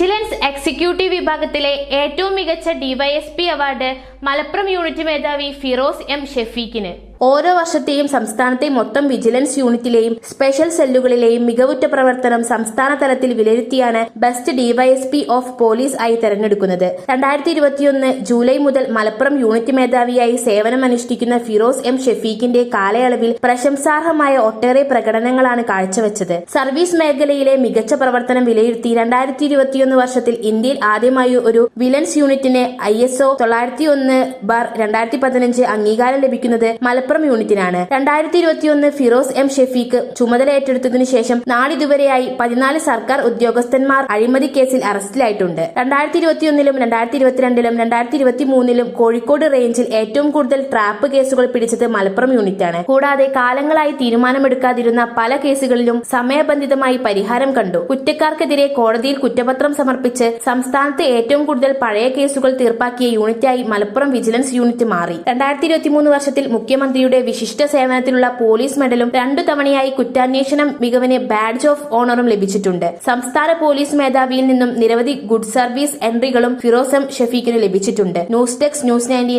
Vigilance executive വിഭാഗത്തിലെ ഏറ്റവും മികച്ച ഡിവൈഎസ്പി അവാർഡ് മലപ്പുറം യൂണിറ്റ് മേധാവി ഫിറോസ് എം ഷെഫീഖിന്. ഓരോ വർഷത്തെയും സംസ്ഥാനത്തെ മൊത്തം വിജിലൻസ് യൂണിറ്റിലെയും സ്പെഷ്യൽ സെല്ലുകളിലെയും മികവുറ്റ പ്രവർത്തനം സംസ്ഥാന തലത്തിൽ വിലയിരുത്തിയാണ് ബെസ്റ്റ് ഡിവൈഎസ്പി ഓഫ് പോലീസ് ആയി തെരഞ്ഞെടുക്കുന്നത്. രണ്ടായിരത്തി ഇരുപത്തിയൊന്ന് ജൂലൈ മുതൽ മലപ്പുറം യൂണിറ്റ് മേധാവിയായി സേവനമനുഷ്ഠിക്കുന്ന ഫിറോസ് എം ഷെഫീഖിന്റെ കാലയളവിൽ പ്രശംസാർഹമായ ഒട്ടേറെ പ്രകടനങ്ങളാണ് കാഴ്ചവെച്ചത്. സർവീസ് മേഖലയിലെ മികച്ച പ്രവർത്തനം വിലയിരുത്തി രണ്ടായിരത്തി ഇരുപത്തിയൊന്ന് വർഷത്തിൽ ഇന്ത്യയിൽ ആദ്യമായി ഒരു വിലൻസ് യൂണിറ്റിന് ഐ എസ് ഒ തൊള്ളായിരത്തി ഒന്ന് ബാർ രണ്ടായിരത്തി പതിനഞ്ച് അംഗീകാരം ലഭിക്കുന്നത് മലപ്പുറം യൂണിറ്റിനാണ്. രണ്ടായിരത്തി ഇരുപത്തിയൊന്ന് ഫിറോസ് എം ഷെഫീഖ് ചുമതല ഏറ്റെടുത്തതിനു ശേഷം നാളിതുവരെയായി പതിനാല് സർക്കാർ ഉദ്യോഗസ്ഥന്മാർ അഴിമതി കേസിൽ അറസ്റ്റിലായിട്ടുണ്ട്. രണ്ടായിരത്തി ഇരുപത്തിയൊന്നിലും രണ്ടായിരത്തി ഇരുപത്തിരണ്ടിലും രണ്ടായിരത്തി ഇരുപത്തി മൂന്നിലും കോഴിക്കോട് റേഞ്ചിൽ ഏറ്റവും കൂടുതൽ ട്രാപ്പ് കേസുകൾ പിടിച്ചത് മലപ്പുറം യൂണിറ്റാണ്. കൂടാതെ കാലങ്ങളായി തീരുമാനമെടുക്കാതിരുന്ന പല കേസുകളിലും സമയബന്ധിതമായി പരിഹാരം കണ്ടു. കുറ്റക്കാർക്കെതിരെ കോടതിയിൽ കുറ്റപത്രം സമർപ്പിച്ച് സംസ്ഥാനത്ത് ഏറ്റവും കൂടുതൽ പഴയ കേസുകൾ തീർപ്പാക്കിയ യൂണിറ്റായി മലപ്പുറം വിജിലൻസ് യൂണിറ്റ് മാറി. രണ്ടായിരത്തി ഇരുപത്തിമൂന്ന് വർഷത്തിൽ മുഖ്യമന്ത്രിയുടെ വിശിഷ്ട സേവനത്തിലുള്ള പോലീസ് മെഡലും രണ്ടു തവണയായി കുറ്റാന്വേഷണം മികവിന് ബാഡ്ജ് ഓഫ് ഓണറും ലഭിച്ചിട്ടുണ്ട്. സംസ്ഥാന പോലീസ് മേധാവിയിൽ നിന്നും നിരവധി ഗുഡ് സർവീസ് എൻട്രികളും ഫിറോസം ഷഫീഖിന് ലഭിച്ചിട്ടുണ്ട്. News desk news ninety